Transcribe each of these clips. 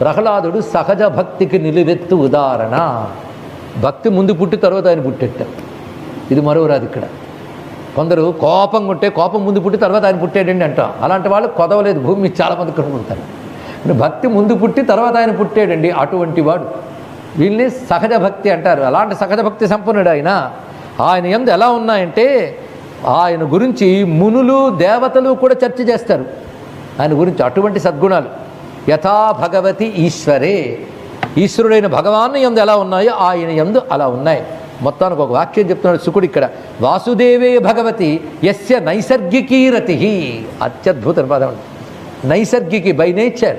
ప్రహ్లాదుడు సహజ భక్తికి నిలువెత్తు ఉదాహరణ. భక్తి ముందు పుట్టి తర్వాత ఆయన పుట్టెట్ట ఇది మరోరాదు ఇక్కడ. కొందరు కోపం ఉంటే కోపం ముందు పుట్టి తర్వాత ఆయన పుట్టాడండి అంటాం అలాంటి వాళ్ళు కొదవలేదు భూమి చాలామంది చాలా భక్తి ముందు పుట్టి తర్వాత ఆయన పుట్టాడండి అటువంటి వాడు. వీళ్ళని సహజ భక్తి అంటారు. అలాంటి సహజ భక్తి సంపన్నుడు ఆయన. ఆయన ఎందు ఎలా ఉన్నాయంటే ఆయన గురించి మునులు దేవతలు కూడా చర్చ చేస్తారు. ఆయన గురించి అటువంటి సద్గుణాలు. యథా భగవతి ఈశ్వరే. ఈశ్వరుడైన భగవాన్ ఎందు ఎలా ఉన్నాయో? ఆయన ఎందు అలా ఉన్నాయి. మొత్తానికి ఒక వాక్యం చెప్తున్నాడు శుకుడు ఇక్కడ. వాసుదేవే భగవతి యస్య నైసర్గికీరతి అత్యద్భుత పదం నైసర్గికి బై నేచర్.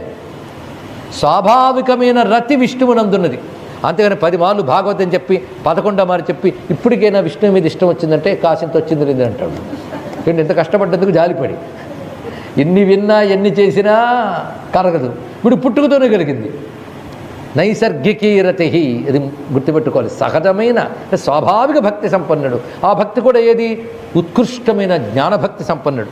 స్వాభావికమైన రతి విష్ణువునందున్నది. అంతేగాని పది మార్లు భాగవతం చెప్పి పదకొండో మారు చెప్పి ఇప్పటికైనా విష్ణువు మీద ఇష్టం వచ్చిందంటే కాసింత వచ్చింది లేదు అంటాడు ఇంత కష్టపడ్డందుకు జాలిపడి. ఎన్ని విన్నా ఎన్ని చేసినా కరగదు. ఇప్పుడు పుట్టుకతోనే కలిగింది. నైసర్గికీ రతి ఇది గుర్తుపెట్టుకోవాలి. సహజమైన స్వాభావిక భక్తి సంపన్నుడు. ఆ భక్తి కూడా ఏది? ఉత్కృష్టమైన జ్ఞానభక్తి సంపన్నుడు.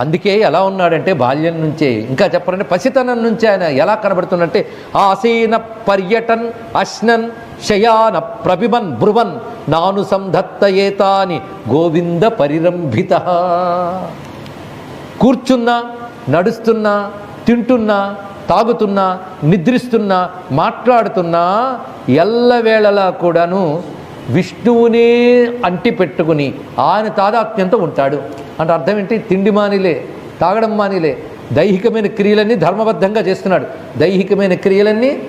అందుకే ఎలా ఉన్నాడంటే బాల్యం నుంచే ఇంకా చెప్పాలంటే పసితనం నుంచే ఆయన ఎలా కనబడుతున్నంటే ఆసీన పర్యటన్ అశ్నన్ శయాన ప్రభిమన్ బ్రువన్ నాను సంధత్తయేతాని గోవింద పరిరంభిత. కూర్చున్నా నడుస్తున్నా తింటున్నా తాగుతున్నా నిద్రిస్తున్నా మాట్లాడుతున్నా ఎల్లవేళలా కూడాను విష్ణువునే అంటి పెట్టుకుని ఆయన తాదాత్మ్యంతో ఉంటాడు. అంటే అర్థం ఏంటి? తిండి మానిలే తాగడం మానిలే దైహికమైన క్రియలన్నీ ధర్మబద్ధంగా చేస్తున్నాడు. దైహికమైన క్రియలన్నీ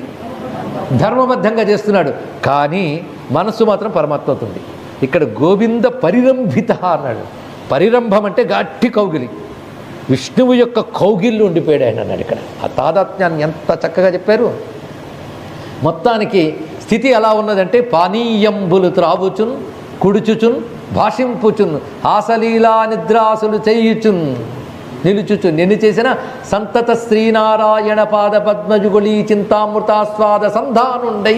ధర్మబద్ధంగా చేస్తున్నాడు. కానీ మనస్సు మాత్రం పరమాత్మతుంది ఇక్కడ గోవింద పరిరంభిత అన్నాడు. పరిరంభం అంటే గట్టి కౌగిలి. విష్ణువు యొక్క కౌగిళ్ళు ఉండిపోయాడు ఆయన అన్నాడు ఇక్కడ. ఆ తాదాత్మ్యాన్ని ఎంత చక్కగా చెప్పారు? మొత్తానికి స్థితి ఎలా ఉన్నదంటే పానీయంబులు త్రాగుచున్ కుడుచుచున్ భాషింపుచున్ ఆసలీలా నిద్రాసులు చేయుచున్ నిలుచుచున్. ఎన్ని చేసిన సంతత శ్రీనారాయణ పాద పద్మజుగుళి చింతామృతాస్వాద సంధానుండై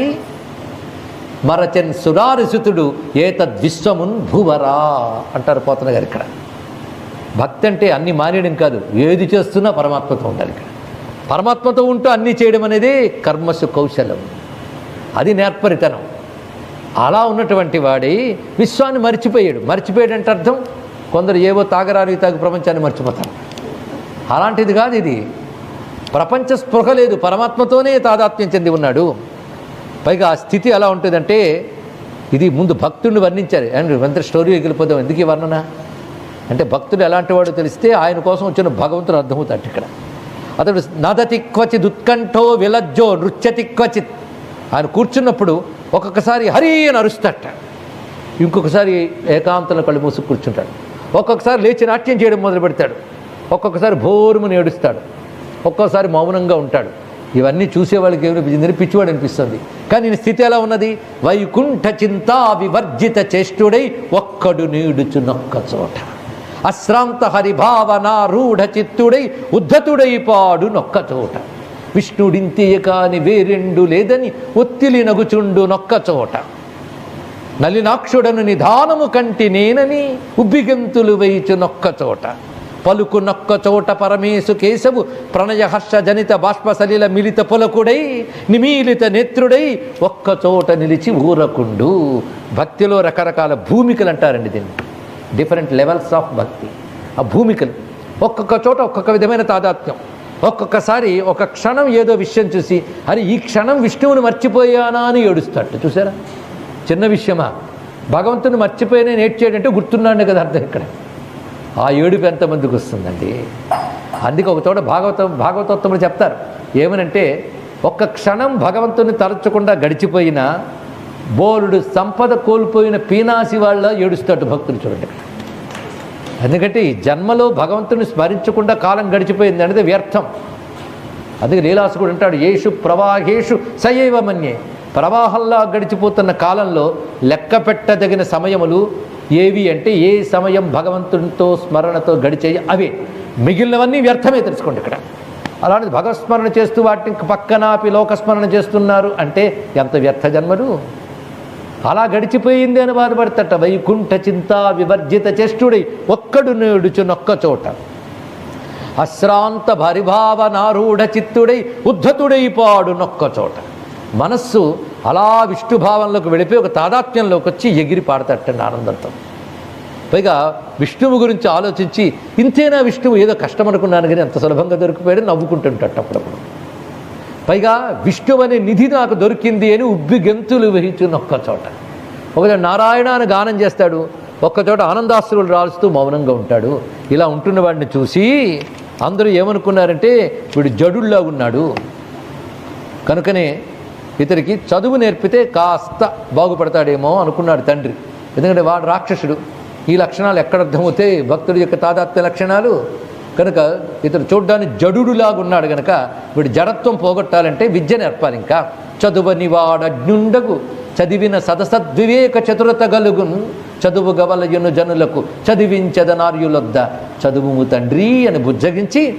మరచెన్ సురారిసుతుడు ఏతద్విశ్వమున్ భువరా అంటారు పోతన గారు ఇక్కడ. భక్తి అంటే అన్ని మానేయడం కాదు ఏది చేస్తున్నా పరమాత్మతో ఉండాలి ఇక్కడ. పరమాత్మతో ఉంటూ అన్నీ చేయడం అనేది కర్మసు కౌశలం. అది నేర్పరితనం. అలా ఉన్నటువంటి వాడి విశ్వాన్ని మర్చిపోయాడు. మర్చిపోయాడు అంటే అర్థం? కొందరు ఏవో తాగరాని తాగు ప్రపంచాన్ని మర్చిపోతారు. అలాంటిది కాదు ఇది. ప్రపంచ స్పృహ లేదు. పరమాత్మతోనే తాదాత్మ్యం చెంది ఉన్నాడు. పైగా ఆ స్థితి ఎలా ఉంటుందంటే ఇది ముందు భక్తుడిని వర్ణించారు. అండ్ ఎంత స్టోరీ వెళ్ళిపోతాం ఎందుకు ఈ వర్ణన? అంటే భక్తుడు ఎలాంటి వాడు తెలిస్తే ఆయన కోసం వచ్చిన భగవంతుడు అర్థమవుతాడు ఇక్కడ. అతడు నదతి క్వచి ఉత్కంఠో విలజ్జో నృత్యతి క్వచిత్. ఆయన కూర్చున్నప్పుడు ఒక్కొక్కసారి హరి అని అరుస్తాట ఇంకొకసారి ఏకాంతంలో కళ్ళు మూసుకు కూర్చుంటాడు. ఒక్కొక్కసారి లేచి నాట్యం చేయడం మొదలు పెడతాడు. ఒక్కొక్కసారి భోరుమని ఏడుస్తాడు. ఒక్కోసారి మౌనంగా ఉంటాడు. ఇవన్నీ చూసే వాళ్ళకి ఏమనిపించింది పిచ్చివాడు అనిపిస్తుంది. కానీ ఈయన స్థితి ఎలా ఉన్నది? వైకుంఠ చింతా వివర్జిత చేష్టుడై ఒక్కడు నీడుచునొక్క చోట. అశ్రాంత హరిభావనారూఢ చిత్తుడై ఉద్ధతుడైపాడు పాడు నొక్క విష్ణుడింతియ కాని వేరెండు లేదని ఒత్తిలి నగుచుండు నొక్కచోట నలినాక్షుడను నిధానము కంటి నేనని ఉబ్బిగంతులు వేయిచు నొక్కచోట పలుకు నొక్క చోట పరమేశు కేశవు ప్రణయ హర్ష జనిత బాష్పసలిల మిలిత పులకుడై నిమీలిత నేత్రుడై ఒక్క చోట నిలిచి ఊరకుండు. భక్తిలో రకరకాల భూమికలు అంటారండి దీన్ని. డిఫరెంట్ లెవెల్స్ ఆఫ్ భక్తి ఆ భూమికలు. ఒక్కొక్క చోట ఒక్కొక్క విధమైన తాదాత్మ్యం. ఒక్కొక్కసారి ఒక క్షణం ఏదో విషయం చూసి అరే ఈ క్షణం విష్ణువుని మర్చిపోయానా అని ఏడుస్తాడు. చూసారా? చిన్న విషయమా. భగవంతుని మర్చిపోయిన నేర్చేయడంటే గుర్తున్నాడు కదా అర్థం ఇక్కడ. ఆ ఏడుపు ఎంతమందికి వస్తుందండి? అందుకే ఒక చోట భాగవతం భాగవతోత్తములు చెప్తారు. ఏమనంటే ఒక్క క్షణం భగవంతుని తలచకుండా గడిచిపోయిన బోలుడు సంపద కోల్పోయిన పీనాసి వాళ్ళ ఏడుస్తాడు భక్తులు చూడండి ఇక్కడ. ఎందుకంటే ఈ జన్మలో భగవంతుని స్మరించకుండా కాలం గడిచిపోయింది అనేది వ్యర్థం. అందుకే లీలాసుకుడు అంటాడు ఏషు ప్రవాహేషు సయైవ మన్యే. ప్రవాహంలా గడిచిపోతున్న కాలంలో లెక్క పెట్టదగిన సమయములు ఏవి అంటే ఏ సమయం భగవంతునితో స్మరణతో గడిచేయి అవే. మిగిలినవన్నీ వ్యర్థమే తెలుసుకోండి ఇక్కడ. అలాంటిది భగవత్స్మరణ చేస్తూ వాటిని పక్కనాపి లోకస్మరణ చేస్తున్నారు అంటే ఎంత వ్యర్థ జన్మలు? అలా గడిచిపోయింది అని బాధపడతట వైకుంఠ చింత వివర్జిత చేష్టుడై ఒక్కడు నేడుచునొక్క చోట. అశ్రాంత భరిభావనారూఢ చిత్తుడై ఉద్ధతుడై పాడు నొక్క చోట. మనస్సు అలా విష్ణుభావంలోకి వెళ్ళిపోయి ఒక తాదాత్మ్యంలోకి వచ్చి ఎగిరి పాడతట్టండి ఆనందంతో. పైగా విష్ణువు గురించి ఆలోచించి ఇంతేనా విష్ణువు? ఏదో కష్టం అనుకున్నాను కానీ అంత సులభంగా దొరికిపోయాడు నవ్వుకుంటుంటాడు అప్పుడప్పుడు. పైగా విష్ణువు అనే నిధి నాకు దొరికింది అని ఉబ్బి గెంతులు వహించున్న ఒక్క చోట. ఒకవేళ నారాయణ అని గానం చేస్తాడు ఒక్కచోట ఆనందాశ్రులు రాలుస్తూ మౌనంగా ఉంటాడు. ఇలా ఉంటున్న వాడిని చూసి అందరూ ఏమనుకున్నారంటే వీడు జడుల్లా ఉన్నాడు. కనుకనే ఇతనికి చదువు నేర్పితే కాస్త బాగుపడతాడేమో అనుకున్నాడు తండ్రి. ఎందుకంటే వాడు రాక్షసుడు. ఈ లక్షణాలు ఎక్కడ అర్థమవుతాయి? భక్తుడి యొక్క తాదాత్మ్య లక్షణాలు? కనుక ఇతడు చూడ్డానికి జడులాగా ఉన్నాడు కనుక వీడు జడత్వం పోగొట్టాలంటే విద్య నేర్పాలి ఇంకా. చదువని వాడజ్ఞుండకు చదివిన సదసద్వివేక చతురత గలుగును. చదువు గవలయును జనులకు చదివించదనార్యులొద్ద. చదువు తండ్రి అని బుజ్జగించి